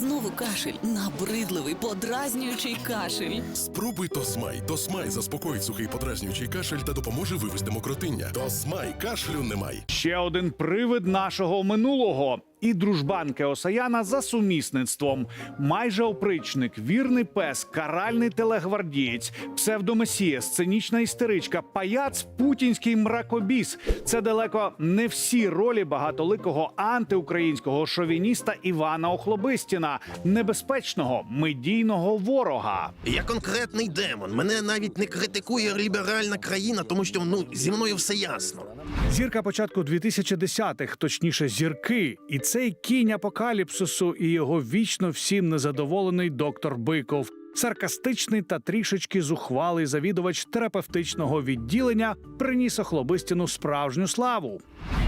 Знову кашель, набридливий, подразнюючий кашель. Спробуй Тосмай. Тосмай заспокоїть сухий подразнюючий кашель та допоможе вивести мокротиння. Тосмай кашлю немає. Ще один привид нашого минулого. І дружбанки Осаяна за сумісництвом. Майже опричник, вірний пес, каральний телегвардієць, псевдомесія, сценічна істеричка, паяц, путінський мракобіс. Це далеко не всі ролі багатоликого антиукраїнського шовініста Івана Охлобистіна, небезпечного медійного ворога. Я конкретний демон. Мене навіть не критикує ліберальна країна, тому що ну зі мною все ясно. Зірка початку 2010-х, точніше, зірки, і цей кінь апокаліпсису, і його вічно всім незадоволений доктор Биков. Саркастичний та трішечки зухвалий завідувач терапевтичного відділення приніс охлобистіну справжню славу.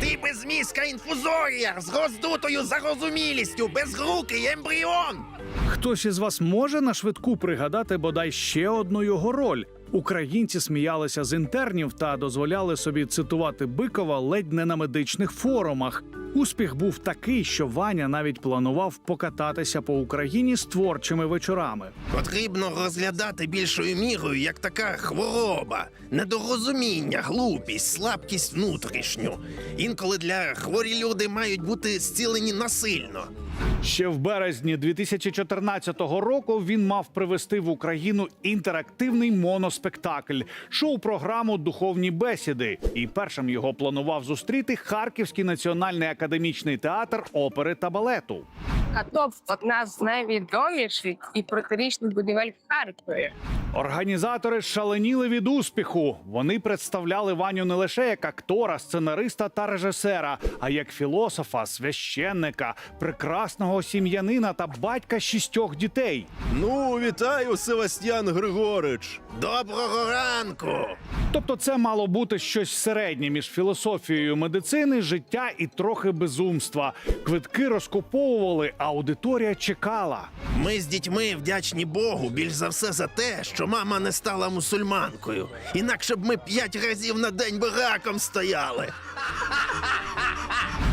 Ти безмізка інфузорія з роздутою зарозумілістю, безрукий ембріон. Хтось із вас може на швидку пригадати бодай ще одну його роль. Українці сміялися з інтернів та дозволяли собі цитувати Бикова ледь не на медичних форумах. Успіх був такий, що Ваня навіть планував покататися по Україні з творчими вечорами. Потрібно розглядати більшою мірою як така хвороба, недорозуміння, глупість, слабкість внутрішню. Інколи для хворі люди мають бути зцілені насильно. Ще в березні 2014 року він мав привезти в Україну інтерактивний моноспектакль, шоу-програму Духовні бесіди. І першим його планував зустріти Харківський національний академічний театр опери та балету. Катов одна з найвідоміших і протирічних будівель Харкові. Організатори шаленіли від успіху. Вони представляли Ваню не лише як актора, сценариста та режисера, а як філософа, священника, прекрасного сім'янина та батька шістьох дітей. Ну, вітаю, Севастьян Григорич. Доброго ранку! Тобто, це мало бути щось середнє між філософією медицини, життя і трохи безумства. Квитки розкуповували, аудиторія чекала. Ми з дітьми вдячні Богу більш за все за те, що мама не стала мусульманкою. Інакше б ми п'ять разів на день би раком стояли.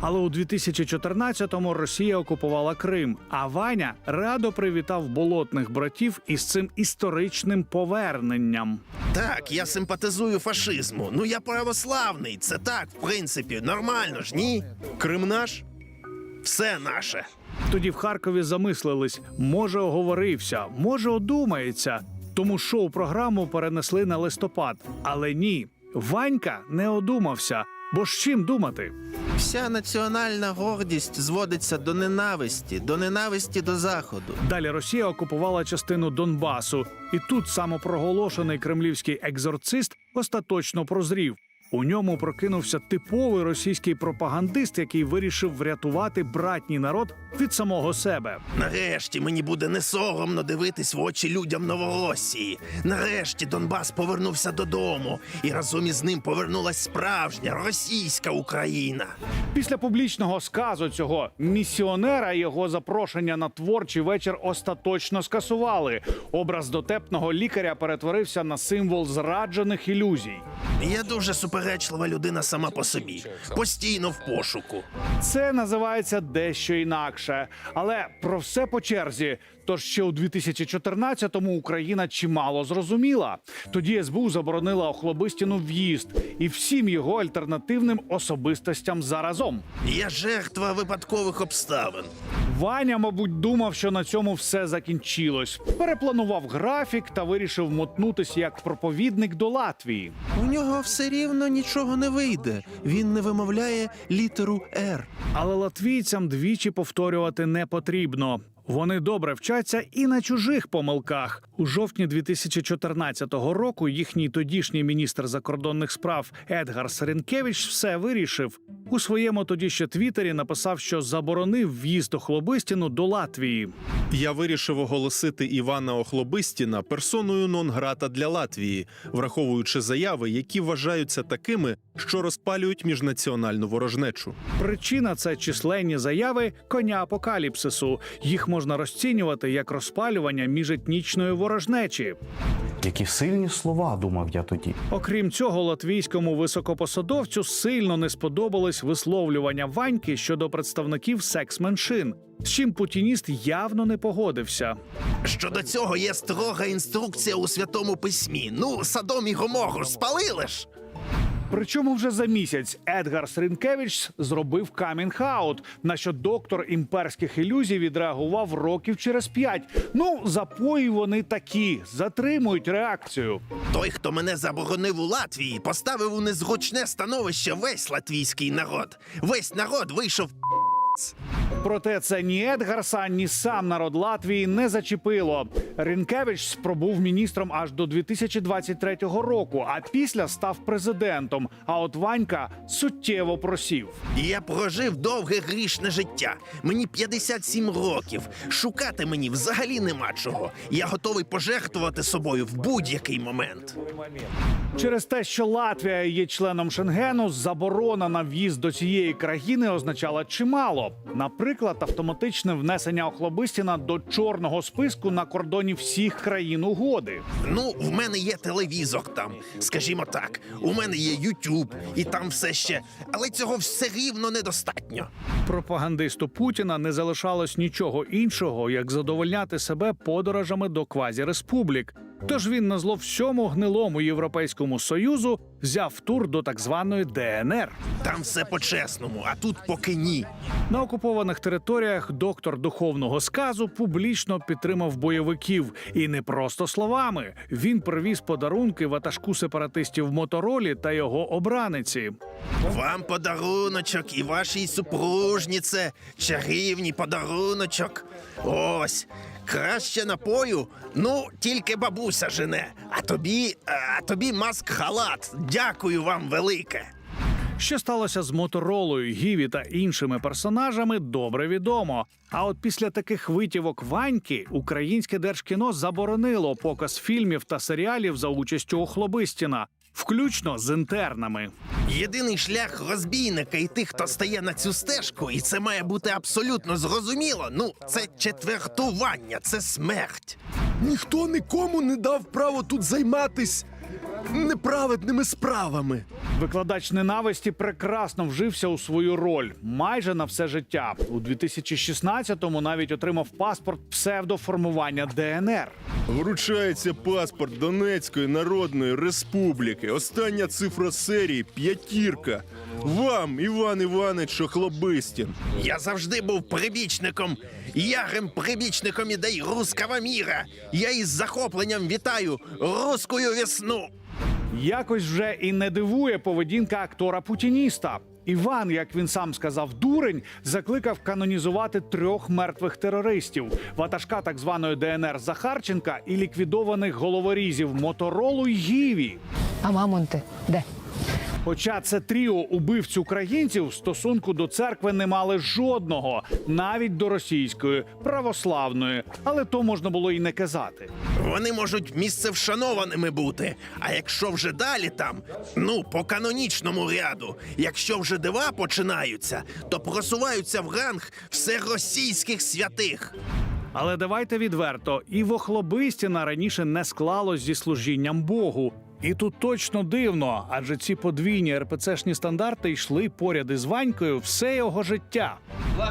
Але у 2014-му Росія окупувала Крим. А Ваня радо привітав болотних братів із цим історичним поверненням. Так, я симпатизую фашизму. Ну я православний. Це так, в принципі, нормально ж, ні? Крим наш? Все наше. Тоді в Харкові замислились: може, оговорився, може, одумається. Тому шоу-програму перенесли на листопад. Але ні, Ванька не одумався. Бо з чим думати? Вся національна гордість зводиться до ненависті, до ненависті до заходу. Далі Росія окупувала частину Донбасу, і тут самопроголошений кремлівський екзорцист остаточно прозрів. У ньому прокинувся типовий російський пропагандист, який вирішив врятувати братній народ від самого себе. Нарешті мені буде не соромно дивитись в очі людям Новоросії. Нарешті Донбас повернувся додому, і разом із ним повернулась справжня російська Україна. Після публічного сказу цього місіонера його запрошення на творчий вечір остаточно скасували. Образ дотепного лікаря перетворився на символ зраджених ілюзій. Я дуже суперечлива людина сама по собі, постійно в пошуку. Це називається дещо інакше, але про все по черзі. Тож ще у 2014-му Україна чимало зрозуміла. Тоді СБУ заборонила охлобистіну в'їзд і всім його альтернативним особистостям заразом. Я жертва випадкових обставин. Ваня, мабуть, думав, що на цьому все закінчилось. Перепланував графік та вирішив мотнутися як проповідник до Латвії. У нього все рівно нічого не вийде. Він не вимовляє літеру Р. Але латвійцям двічі повторювати не потрібно. Вони добре вчаться і на чужих помилках. У жовтні 2014 року їхній тодішній міністр закордонних справ Едгар Саренкевич все вирішив. У своєму тоді ще твіттері написав, що заборонив в'їзд Охлобистіну до Латвії. Я вирішив оголосити Івана Охлобистіна персоною нон-грата для Латвії, враховуючи заяви, які вважаються такими, що розпалюють міжнаціональну ворожнечу. Причина це численні заяви коня апокаліпсису. Їх можна розцінювати як розпалювання міжетнічної ворожнечі. Які сильні слова, думав я тоді. Окрім цього, латвійському високопосадовцю сильно не сподобались висловлювання Ваньки щодо представників секс-меншин, з чим путініст явно не погодився. Щодо цього є строга інструкція у святому письмі. Ну, Садом і Гомору спалили ж. Причому вже за місяць Едгар Срінкевич зробив камінг-аут, на що доктор імперських ілюзій відреагував років через п'ять. Ну, запої вони такі, затримують реакцію. Той, хто мене заборонив у Латвії, поставив у незручне становище весь латвійський народ. Весь народ вийшов Проте це ні Едгарса, ні сам народ Латвії не зачепило. Рінкевич пробув міністром аж до 2023 року, а після став президентом. А от Ванька суттєво просів. Я прожив довге грішне життя. Мені 57 років. Шукати мені взагалі нема чого. Я готовий пожертвувати собою в будь-який момент. Через те, що Латвія є членом Шенгену, заборона на в'їзд до цієї країни означала чимало. Наприклад, автоматичне внесення Охлобистіна до чорного списку на кордоні всіх країн угоди. Ну, в мене є телевізор там, скажімо так. У мене є Ютуб, і там все ще. Але цього все рівно недостатньо. Пропагандисту Путіна не залишалось нічого іншого, як задовольняти себе подорожами до квазіреспублік. Тож він на зло всьому гнилому європейському союзу взяв тур до так званої ДНР. Там все по-чесному, а тут поки ні. На окупованих територіях доктор духовного сказу публічно підтримав бойовиків і не просто словами. Він привіз подарунки ватажку сепаратистів Моторолі та його обраниці. Вам подаруночок і вашій супружніце чарівний подаруночок. Ось. Краще напою, ну тільки бабуся жене. А тобі, а тобі маск халат. Дякую вам велике. Що сталося з Моторолою, Гіві та іншими персонажами, добре відомо. А от після таких витівок Ваньки українське держкіно заборонило показ фільмів та серіалів за участю Охлобистіна, включно з інтернами. Єдиний шлях розбійника і тих, хто стає на цю стежку, і це має бути абсолютно зрозуміло. Ну, це четвертування, це смерть. Ніхто нікому не дав право тут займатись неправедними справами. Викладач ненависті прекрасно вжився у свою роль майже на все життя. У 2016-му навіть отримав паспорт псевдоформування ДНР. Вручається паспорт Донецької Народної Республіки. Остання цифра серії п'ятірка. Вам, Іван Іванич Охлобистін. Я завжди був прибічником, ярим прибічником ідей руского міра. Я із захопленням вітаю рускую весну. Якось вже і не дивує поведінка актора путініста. Іван, як він сам сказав, дурень, закликав канонізувати трьох мертвих терористів: ватажка так званої ДНР Захарченка і ліквідованих головорізів Моторолу й Гіві. А мамонти де? Хоча це тріо убивць українців стосунку до церкви не мали жодного, навіть до російської православної, але то можна було й не казати. Вони можуть місце вшанованими бути. А якщо вже далі там, ну по канонічному ряду, якщо вже дива починаються, то просуваються в ранг всеросійських святих. Але давайте відверто, і в Охлобистіна раніше не склалось зі служінням Богу. І тут точно дивно, адже ці подвійні РПЦшні стандарти йшли поряд із Ванькою все його життя.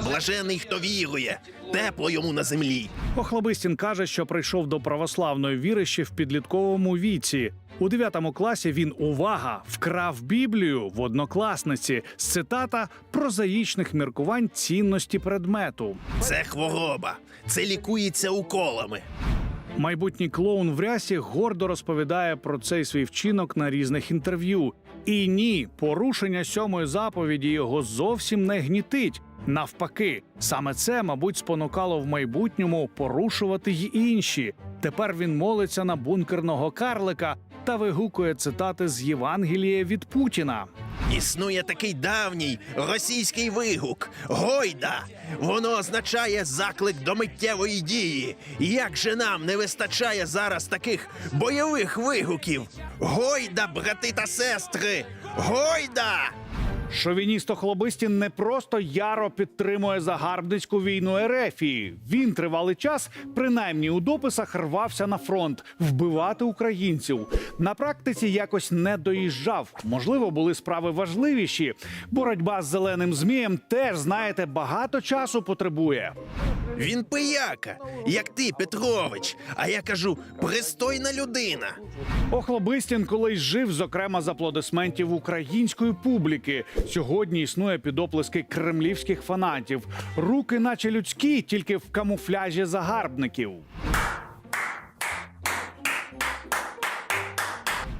Блажений, хто вірує, тепло йому на землі. Охлобистін каже, що прийшов до православної віри ще в підлітковому віці. У 9 класі він увага вкрав Біблію в однокласниці з цитата прозаїчних міркувань цінності предмету. Це хвороба, це лікується уколами. Майбутній клоун в рясі гордо розповідає про цей свій вчинок на різних інтерв'ю. І ні, порушення сьомої заповіді його зовсім не гнітить. Навпаки, саме це, мабуть, спонукало в майбутньому порушувати й інші. Тепер він молиться на бункерного карлика та вигукує цитати з Євангелія від Путіна. Існує такий давній російський вигук Гойда. Воно означає заклик до миттєвої дії. Як же нам не вистачає зараз таких бойових вигуків? Гойда, брати та сестри! Гойда! Шовініст Хлобистін не просто яро підтримує загарбницьку війну Ерефії. Він тривалий час, принаймні у дописах, рвався на фронт вбивати українців. На практиці якось не доїжджав. Можливо, були справи важливіші. Боротьба з зеленим змієм теж знаєте багато часу потребує. Він пияка, як ти, Петрович. А я кажу, пристойна людина. Охлобистін колись жив, зокрема, з аплодисментів української публіки. Сьогодні існує підоплески кремлівських фанатів. Руки, наче людські, тільки в камуфляжі загарбників.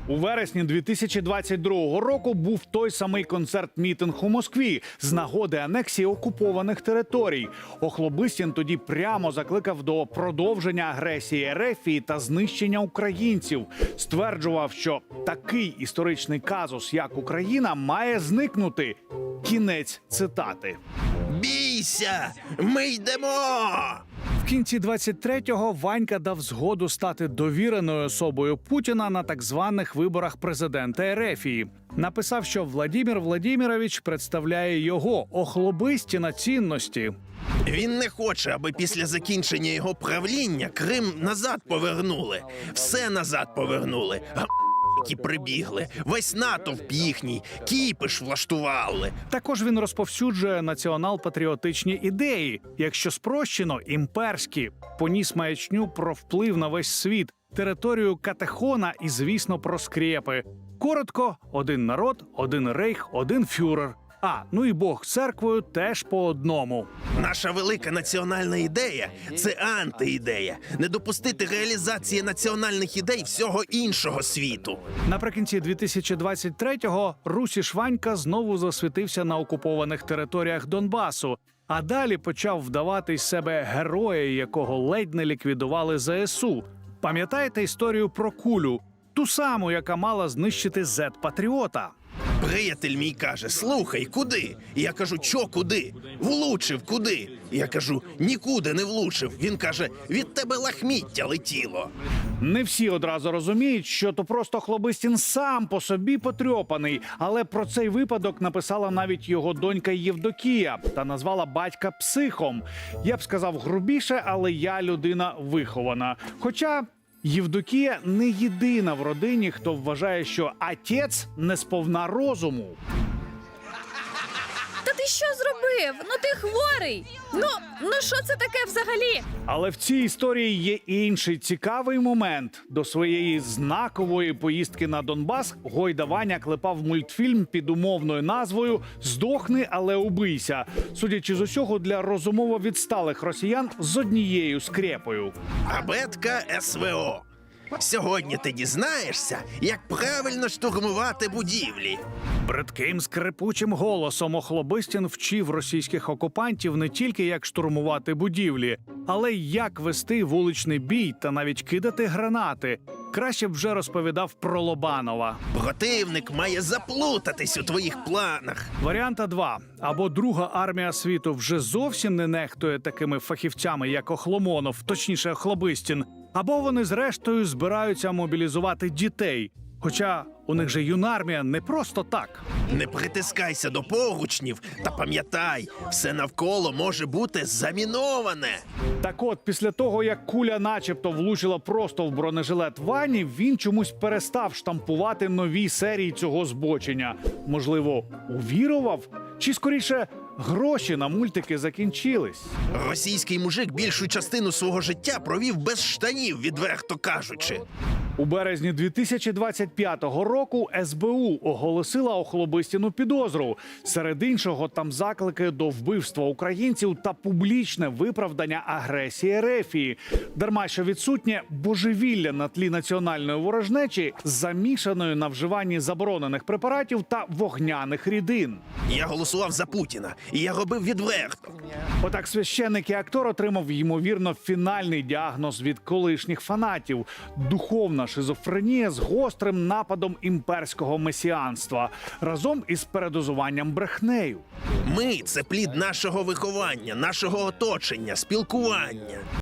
У вересні 2022 року був той самий концерт-мітинг у Москві з нагоди анексії окупованих територій. Охлобистін тоді прямо закликав до продовження агресії Ерефії та знищення українців. Стверджував, що такий історичний казус, як Україна, має зникнути. Кінець цитати. Бійся! Ми йдемо! Кінці 23-го Ванька дав згоду стати довіреною особою Путіна на так званих виборах президента Ерефії. Написав, що Владімір Владімірович представляє його охлобисті на цінності. Він не хоче, аби після закінчення його правління Крим назад повернули. Все назад повернули. Які прибігли, весь натовп їхній, кіпиш влаштували. Також він розповсюджує націонал-патріотичні ідеї, якщо спрощено, імперські. Поніс маячню про вплив на весь світ, територію Катехона і, звісно, про скрепи. Коротко, один народ, один рейх, один фюрер. А ну і Бог з церквою теж по одному. Наша велика національна ідея це антиідея. Не допустити реалізації національних ідей всього іншого світу. Наприкінці 2023-го Русі Шванька знову засвітився на окупованих територіях Донбасу. А далі почав вдавати із себе героя, якого ледь не ліквідували ЗСУ. Пам'ятаєте історію про кулю, ту саму, яка мала знищити Зет-патріота? Приятель мій каже: слухай, куди? І я кажу, чо куди? Влучив куди? І я кажу, нікуди не влучив. Він каже: від тебе лахміття летіло. Не всі одразу розуміють, що то просто Хлобистін сам по собі потрьопаний, але про цей випадок написала навіть його донька Євдокія та назвала батька психом. Я б сказав грубіше, але я людина вихована. Хоча. Євдокія не єдина в родині, хто вважає, що отець не сповна розуму. Що зробив? Ну ти хворий. Ну, ну що це таке взагалі? Але в цій історії є інший цікавий момент. До своєї знакової поїздки на Донбас Гойда Ваня клепав мультфільм під умовною назвою Здохни, але убийся. Судячи з усього, для розумово відсталих росіян з однією скрепою. Абетка СВО. Сьогодні ти дізнаєшся, як правильно штурмувати будівлі. Бридким скрипучим голосом Охлобистін вчив російських окупантів не тільки як штурмувати будівлі, але й як вести вуличний бій та навіть кидати гранати. Краще б вже розповідав про Лобанова. Противник має заплутатись у твоїх планах. Варіанта 2. або Друга армія світу вже зовсім не нехтує такими фахівцями, як Охломонов, точніше Охлобистін, або вони зрештою збираються мобілізувати дітей. Хоча у них же юнармія не просто так. Не притискайся до поручнів та пам'ятай, все навколо може бути заміноване. Так от, після того, як куля начебто влучила просто в бронежилет Вані, він чомусь перестав штампувати нові серії цього збочення. Можливо, увірував? Чи скоріше гроші на мультики закінчились? Російський мужик більшу частину свого життя провів без штанів, відверто кажучи. У березні 2025 року СБУ оголосила Охлобистіну підозру. Серед іншого там заклики до вбивства українців та публічне виправдання агресії Рефії. Дарма що відсутнє божевілля на тлі національної ворожнечі, замішаної на вживанні заборонених препаратів та вогняних рідин. Я голосував за Путіна, і я робив відверто. Отак священник і актор отримав ймовірно фінальний діагноз від колишніх фанатів: духовна шизофренія з гострим нападом імперського месіанства разом із передозуванням брехнею. Ми це плід нашого виховання, нашого оточення, спілкування.